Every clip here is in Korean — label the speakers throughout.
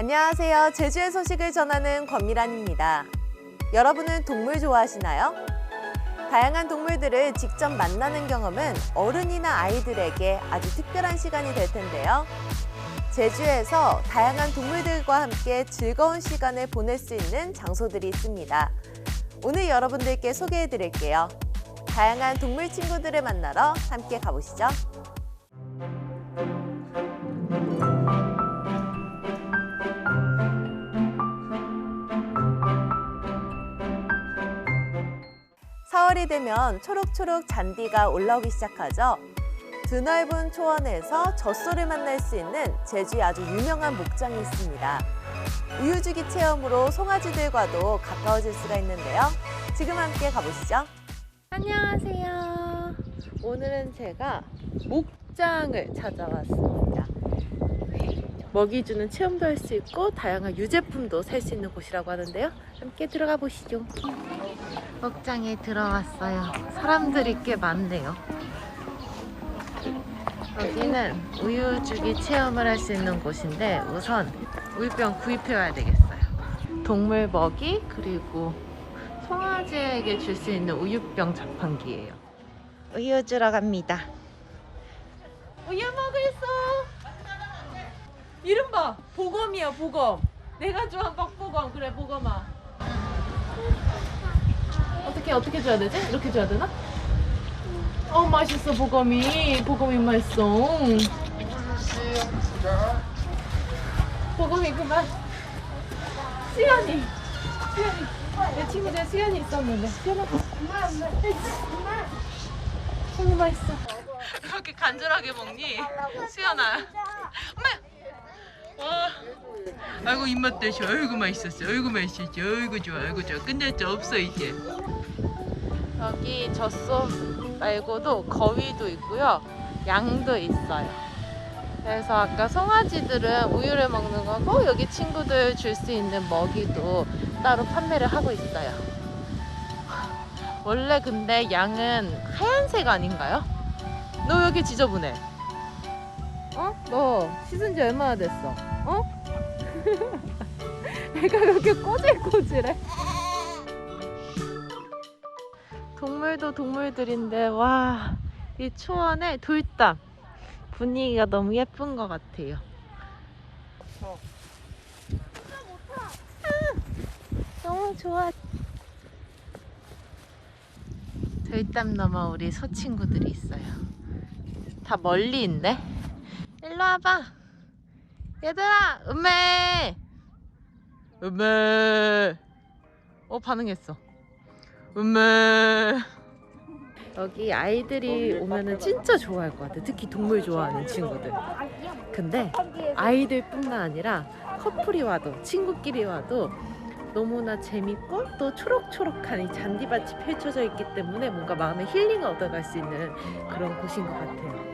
Speaker 1: 안녕하세요. 제주의 소식을 전하는 권미란입니다. 여러분은 동물 좋아하시나요? 다양한 동물들을 직접 만나는 경험은 어른이나 아이들에게 아주 특별한 시간이 될 텐데요. 제주에서 다양한 동물들과 함께 즐거운 시간을 보낼 수 있는 장소들이 있습니다. 오늘 여러분들께 소개해 드릴게요. 다양한 동물 친구들을 만나러 함께 가보시죠. 사월이 되면 초록초록 잔디가 올라오기 시작하죠. 드넓은 초원에서 젖소를 만날 수 있는 제주의 아주 유명한 목장이 있습니다. 우유주기 체험으로 송아지들과도 가까워질 수가 있는데요. 지금 함께 가보시죠. 안녕하세요. 오늘은 제가 목장을 찾아왔습니다. 먹이 주는 체험도 할 수 있고 다양한 유제품도 살 수 있는 곳이라고 하는데요. 함께 들어가 보시죠. 먹장에 들어왔어요. 사람들이 꽤 많네요. 여기는 우유 주기 체험을 할 수 있는 곳인데 우선 우유병 구입해 와야 되겠어요. 동물 먹이 그리고 송아지에게 줄 수 있는 우유병 자판기예요. 우유 주러 갑니다. 우유 먹을 수. 이름 봐. 보검이야 보검. 내가 좋아하는 박보검. 그래 보검아. 어떻게 어떻게 줘야 되지? 이렇게 줘야 되나? 어 맛있어 보검이. 보검이 맛있어. 보검이 그만. 수연이. 내 친구 내 수연이 있었는데. 수연아. 너무 맛있어. 그렇게 간절하게 먹니? 수연아. 엄마. 와. 아이고 입맛 대셔. 아이고 맛있었어. 아이고 맛있었어. 아이고 좋아. 아이고 좋아. 끝냈죠. 없어 이제. 여기 젖소 말고도 거위도 있고요. 양도 있어요. 그래서 아까 송아지들은 우유를 먹는 거고 여기 친구들 줄 수 있는 먹이도 따로 판매를 하고 있어요. 원래 근데 양은 하얀색 아닌가요? 너왜 이렇게 지저분해? 어? 너 씻은 지 얼마나 됐어? 어? 애가 왜 이렇게 꼬질꼬질해? 동물도 동물들인데 와 이 초원의 돌담 분위기가 너무 예쁜 것 같아요. 아, 너무 좋아. 돌담 넘어 우리 소 친구들이 있어요. 다 멀리 있네. 일로 와봐. 얘들아, 음메. 음메. 어 반응했어. 음메. 여기 아이들이 오면은 진짜 좋아할 것 같아. 특히 동물 좋아하는 친구들. 근데 아이들뿐만 아니라 커플이 와도 친구끼리 와도 너무나 재밌고 또 초록초록한 이 잔디밭이 펼쳐져 있기 때문에 뭔가 마음의 힐링을 얻어갈 수 있는 그런 곳인 것 같아요.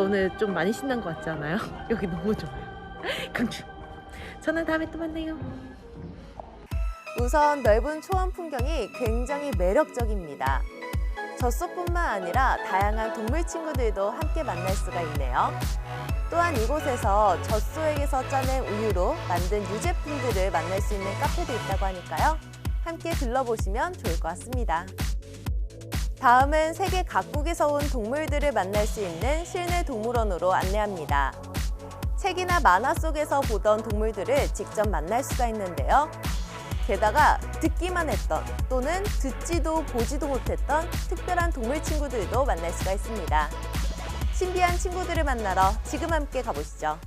Speaker 1: 저 오늘 좀 많이 신난 것 같지 않아요? 여기 너무 좋아요. 강추. 저는 다음에 또 만나요. 우선 넓은 초원 풍경이 굉장히 매력적입니다. 젖소뿐만 아니라 다양한 동물 친구들도 함께 만날 수가 있네요. 또한 이곳에서 젖소에게서 짜낸 우유로 만든 유제품들을 만날 수 있는 카페도 있다고 하니까요. 함께 들러보시면 좋을 것 같습니다. 다음은 세계 각국에서 온 동물들을 만날 수 있는 실내 동물원으로 안내합니다. 책이나 만화 속에서 보던 동물들을 직접 만날 수가 있는데요. 게다가 듣기만 했던 또는 듣지도 보지도 못했던 특별한 동물 친구들도 만날 수가 있습니다. 신비한 친구들을 만나러 지금 함께 가보시죠.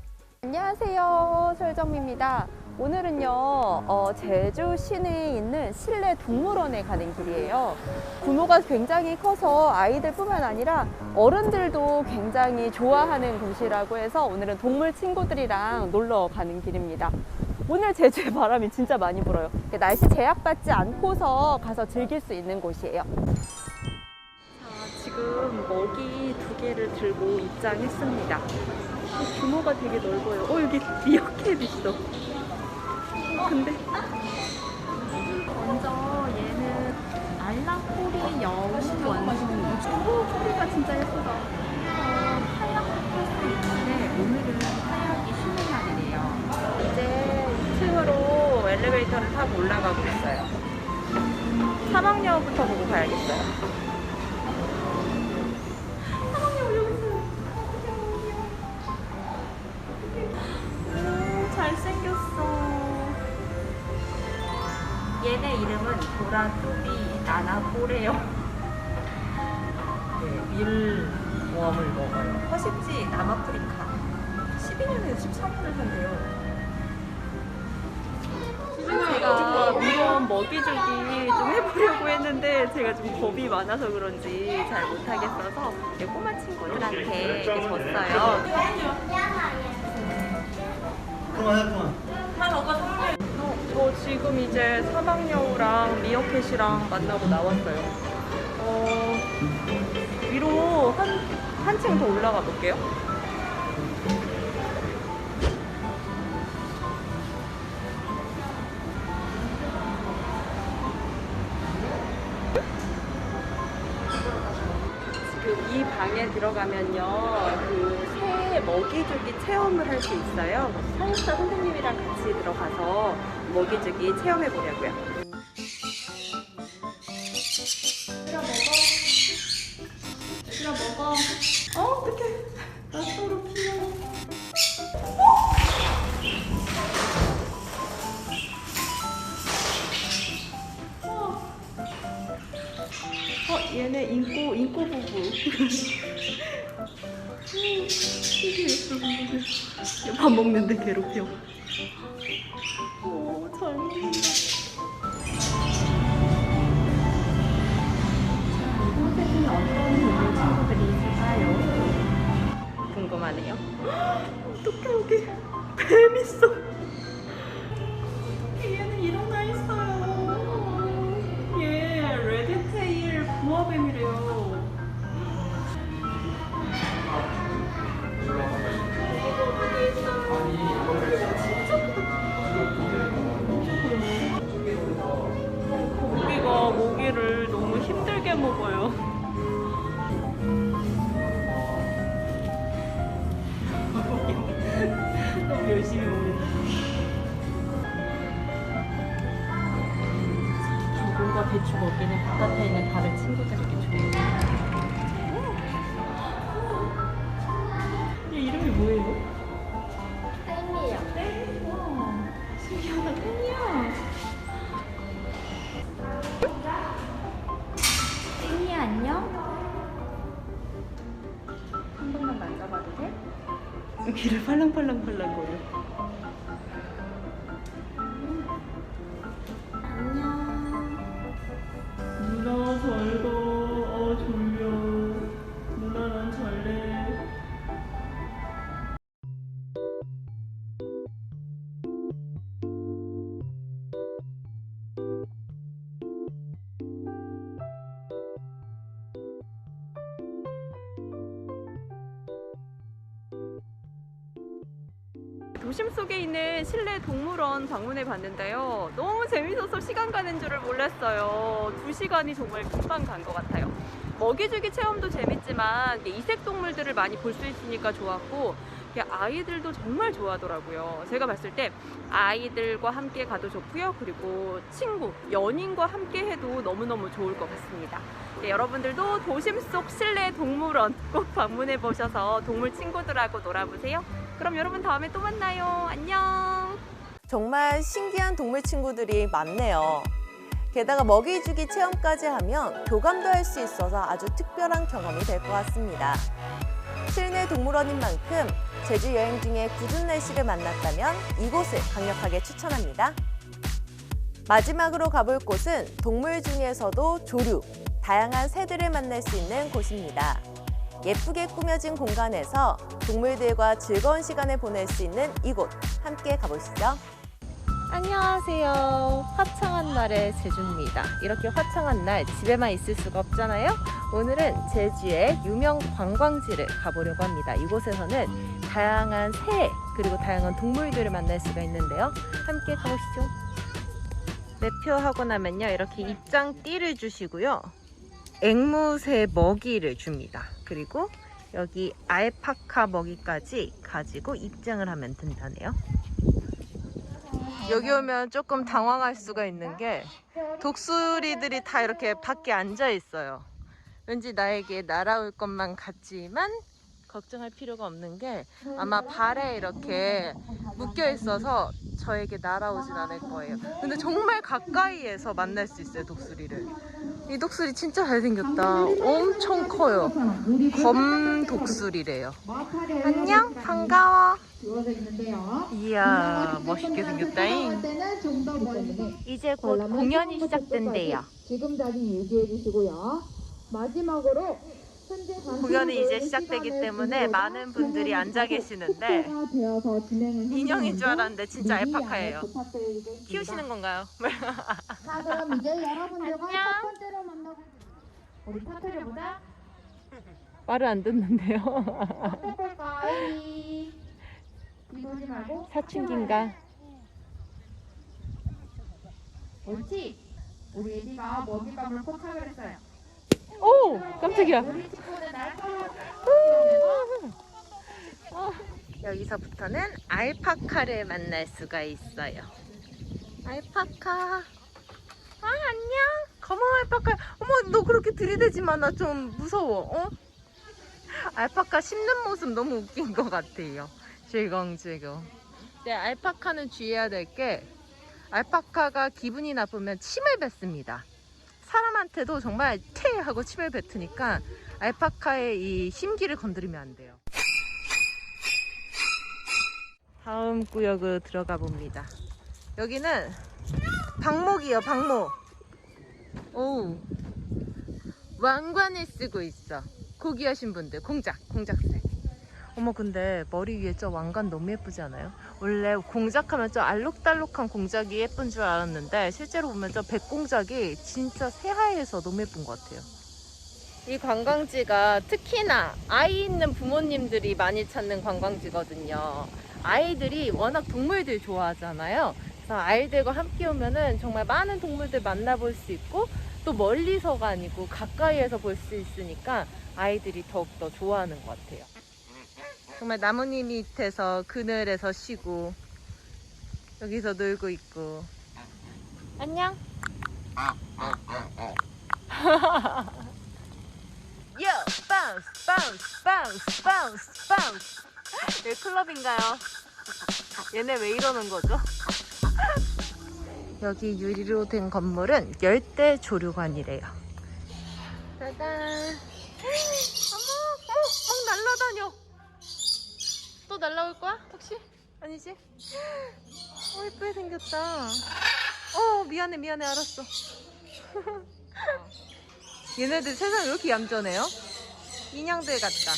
Speaker 2: 안녕하세요. 설정미입니다. 오늘은요, 어, 제주 시내에 있는 실내 동물원에 가는 길이에요. 규모가 굉장히 커서 아이들 뿐만 아니라 어른들도 굉장히 좋아하는 곳이라고 해서 오늘은 동물 친구들이랑 놀러 가는 길입니다. 오늘 제주의 바람이 진짜 많이 불어요. 날씨 제약받지 않고서 가서 즐길 수 있는 곳이에요.
Speaker 3: 지금 먹이 두 개를 들고 입장했습니다.
Speaker 2: 규모가 되게 넓어요. 어 여기 미어캣 있어. 어, 근데 먼저 얘는 알라꼬리 여우 원숭이. 오 꼬리가 진짜 예쁘다. 어, 카약 할 수 있는데 오늘은 카약이 쉬는 날이래요. 이제 2층으로 엘리베이터를 타고 올라가고 있어요. 사막여우부터 보고 가야겠어요. 나나꼬레요. 네, 밀웜을 먹어요. 허식지 남아프리카. 12년에서 13년을 산대요. 제가 밀웜 먹이주기 좀 해보려고 했는데 제가 좀 겁이 많아서 그런지 잘 못하겠어서 내 꼬마 친구들한테 이렇게 줬어요.
Speaker 3: 그만해 그만.
Speaker 2: 어, 저 지금 이제 사막여우랑 미어캣이랑 만나고 나왔어요. 어, 위로 한, 한층 더 올라가 볼게요. 이 방에 들어가면요, 그 새 먹이주기 체험을 할 수 있어요. 사육사 선생님이랑 같이 들어가서 먹이주기 체험해 보려고요. 들어 먹어. 어, 어떡해. 낯서로 귀여워. 어, 얘네 인꼬, 인꼬 부부. 보이네. 밥 먹는데 괴롭혀. 배추 먹이는 바깥에 있는 다른 친구들에게 줘요. 얘 이름이 뭐예요? 땡이요. 땡? 와, 신기하다. 땡이야. 땡이 안녕? 한 번만 만져봐도 돼? 귀를 팔랑팔랑팔랑 거려. 도심 속에 있는 실내 동물원 방문해 봤는데요. 너무 재밌어서 시간 가는 줄을 몰랐어요. 두 시간이 정말 금방 간 것 같아요. 먹이주기 체험도 재밌지만 이색 동물들을 많이 볼 수 있으니까 좋았고 아이들도 정말 좋아하더라고요. 제가 봤을 때 아이들과 함께 가도 좋고요. 그리고 친구, 연인과 함께 해도 너무너무 좋을 것 같습니다. 네, 여러분들도 도심 속 실내 동물원 꼭 방문해 보셔서 동물 친구들하고 놀아보세요. 그럼 여러분 다음에 또 만나요. 안녕.
Speaker 1: 정말 신기한 동물 친구들이 많네요. 게다가 먹이 주기 체험까지 하면 교감도 할 수 있어서 아주 특별한 경험이 될 것 같습니다. 실내 동물원인 만큼 제주 여행 중에 굳은 날씨를 만났다면 이곳을 강력하게 추천합니다. 마지막으로 가볼 곳은 동물 중에서도 조류, 다양한 새들을 만날 수 있는 곳입니다. 예쁘게 꾸며진 공간에서 동물들과 즐거운 시간을 보낼 수 있는 이곳 함께 가보시죠.
Speaker 2: 안녕하세요. 화창한 날의 제주입니다. 이렇게 화창한 날 집에만 있을 수가 없잖아요. 오늘은 제주의 유명 관광지를 가보려고 합니다. 이곳에서는
Speaker 1: 다양한 새 그리고 다양한 동물들을 만날 수가 있는데요. 함께 가보시죠. 매표하고 나면요 이렇게 입장띠를 주시고요. 앵무새 먹이를 줍니다. 그리고 여기 알파카 먹이까지 가지고 입장을 하면 된다네요. 여기 오면 조금 당황할 수가 있는 게 독수리들이 다 이렇게 밖에 앉아 있어요. 왠지 나에게 날아올 것만 같지만 걱정할 필요가 없는 게 아마 발에 이렇게 묶여 있어서 저에게 날아오진 않을 거예요. 근데 정말 가까이에서 만날 수 있어요, 독수리를. 이 독수리 진짜 잘생겼다. 엄청 커요. 검 독수리래요. 안녕, 반가워. 이야, 멋있게 생겼다잉. 이제 곧 공연이 시작된대요.
Speaker 4: 지금 자리 유지해 주시고요. 마지막으로
Speaker 1: 공연이 이제 시작되기 때문에 많은 분들이 앉아 계시는데 인형인 줄 알았는데 진짜 알파카예요.
Speaker 4: 부탁드리겠습니다.
Speaker 1: 키우시는 건가요?
Speaker 4: 자 그럼 이제 여러분들과
Speaker 1: 안녕.
Speaker 4: 첫 번째로 만나고 우리 터트려 보자.
Speaker 1: 말을 안 듣는데요. 사춘기인가?
Speaker 4: 옳지. 우리 애기가 먹이감을 포착을 했어요.
Speaker 1: 오! 깜짝이야.
Speaker 4: 날카로운
Speaker 1: 여기서부터는 알파카를 만날 수가 있어요. 알파카. 아, 안녕. 검은 알파카. 어머, 너 그렇게 들이대지 마. 나 좀 무서워. 어? 알파카 씹는 모습 너무 웃긴 것 같아요. 즐거움즐거움. 네, 알파카는 주의해야 될 게 알파카가 기분이 나쁘면 침을 뱉습니다. 사람한테도 정말 퇴 하고 침을 뱉으니까 알파카의 이 심기를 건드리면 안 돼요. 다음 구역으로 들어가 봅니다. 여기는 방목이요, 방목. 오, 왕관을 쓰고 있어. 고귀하신 분들, 공작, 공작새. 어머, 근데 머리 위에 저 왕관 너무 예쁘지 않아요? 원래 공작하면 저 알록달록한 공작이 예쁜 줄 알았는데 실제로 보면 저 백공작이 진짜 새하얘서 너무 예쁜 것 같아요. 이 관광지가 특히나 아이 있는 부모님들이 많이 찾는 관광지거든요. 아이들이 워낙 동물들 좋아하잖아요. 그래서 아이들과 함께 오면은 정말 많은 동물들 만나볼 수 있고 또 멀리서가 아니고 가까이에서 볼 수 있으니까 아이들이 더욱더 좋아하는 것 같아요. 정말 나뭇잎 밑에서 그늘에서 쉬고 여기서 놀고 있고 안녕 요! 바운스! 바운스! 바운스! 바운스! 바운스! 여기 클럽인가요? 얘네 왜 이러는 거죠? 여기 유리로 된 건물은 열대 조류관이래요. 짜잔! 또 날라올 거야? 혹시? 아니지? 어, 예쁘게 생겼다. 어, 미안해, 미안해, 알았어. 얘네들 세상 왜 이렇게 얌전해요? 인형들 같다.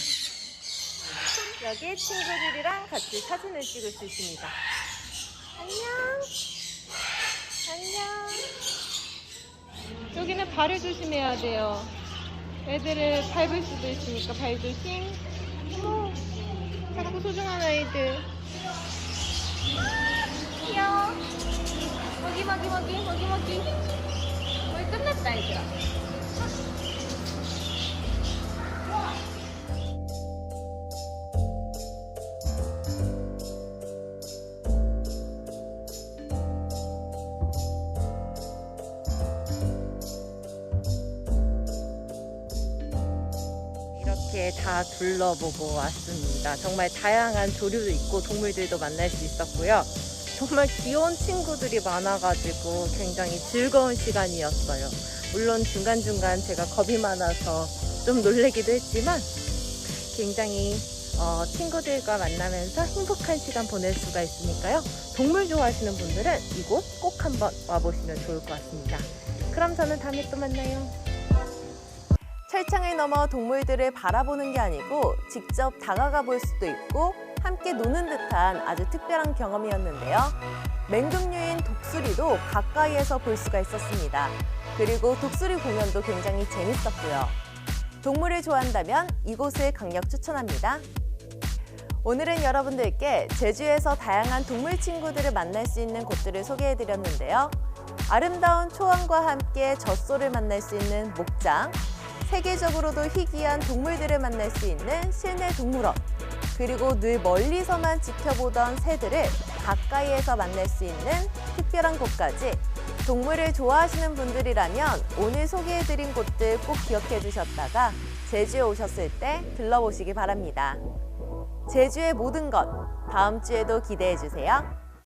Speaker 1: 여기 친구들이랑 같이 사진을 찍을 수 있습니다. 안녕. 안녕. 여기는 발을 조심해야 돼요. 애들을 밟을 수도 있으니까 발 조심. 어머, 작고 소중한 아이들. 귀여워. 먹이, 먹이, 먹이, 먹이, 먹이. 거의 끝났다, 얘들아. 다 둘러보고 왔습니다. 정말 다양한 조류도 있고 동물들도 만날 수 있었고요. 정말 귀여운 친구들이 많아가지고 굉장히 즐거운 시간이었어요. 물론 중간중간 제가 겁이 많아서 좀 놀래기도 했지만 굉장히 어, 친구들과 만나면서 행복한 시간 보낼 수가 있으니까요. 동물 좋아하시는 분들은 이곳 꼭 한번 와보시면 좋을 것 같습니다. 그럼 저는 다음에 또 만나요. 철창을 넘어 동물들을 바라보는 게 아니고 직접 다가가 볼 수도 있고 함께 노는 듯한 아주 특별한 경험이었는데요. 맹금류인 독수리도 가까이에서 볼 수가 있었습니다. 그리고 독수리 공연도 굉장히 재밌었고요. 동물을 좋아한다면 이곳을 강력 추천합니다. 오늘은 여러분들께 제주에서 다양한 동물 친구들을 만날 수 있는 곳들을 소개해 드렸는데요. 아름다운 초원과 함께 젖소를 만날 수 있는 목장, 세계적으로도 희귀한 동물들을 만날 수 있는 실내 동물원, 그리고 늘 멀리서만 지켜보던 새들을 가까이에서 만날 수 있는 특별한 곳까지 동물을 좋아하시는 분들이라면 오늘 소개해드린 곳들 꼭 기억해 두셨다가 제주에 오셨을 때 들러보시기 바랍니다. 제주의 모든 것 다음 주에도 기대해 주세요.